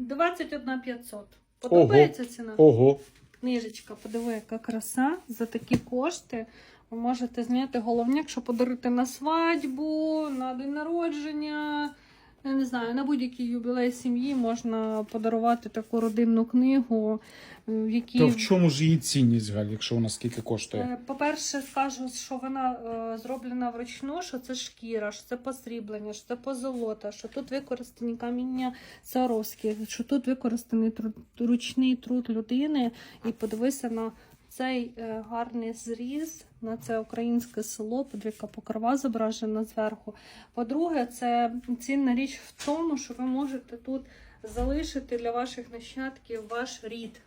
21 500. Подобається ціна? Ого. Книжечка, подиви, яка краса. За такі кошти ви можете зняти головне, якщо подарити на свадьбу, на день народження. Не знаю, на будь-який юбілей сім'ї можна подарувати таку родинну книгу, е, в якій То в чому ж її цінність, Галь, якщо вона скільки коштує? Е, По-перше, скажу, що вона е, зроблена вручну, що це шкіра, що це посріблення, що це позолота, що тут використані каміння Саровські, що тут використаний ручний труд людини. І подивися на цей е, гарний зріз, на це українське село, подивіться, покрова зображена зверху. По-друге, це цінна річ в тому, що ви можете тут залишити для ваших нащадків ваш рід.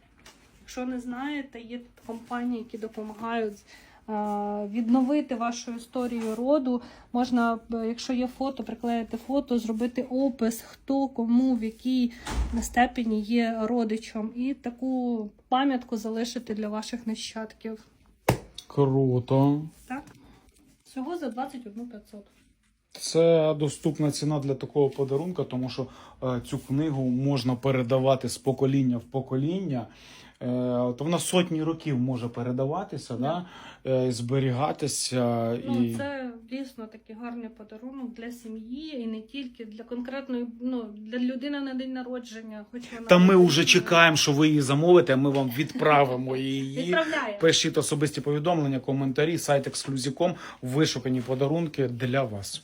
Якщо не знаєте, є компанії, які допомагають відновити вашу історію роду. Можна, е, якщо є фото, приклеїти фото, зробити опис, хто кому в якій степені є родичем, і таку пам'ятку залишити для ваших нащадків. Круто. Так? Всього за 21 500. Це доступна ціна для такого подарунка, тому що е, цю книгу можна передавати з покоління в покоління. Е, то вона сотні років може передаватися, да. е, зберігатися. Ну, і... це дійсно такий гарний подарунок для сім'ї і не тільки для конкретної, ну, для людини на день народження. Хоч вона Та ми вже чекаємо, що ви її замовите, а ми вам відправимо її. Пишіть особисті повідомлення, коментарі, сайт ексклюзіком, вишукані подарунки для вас.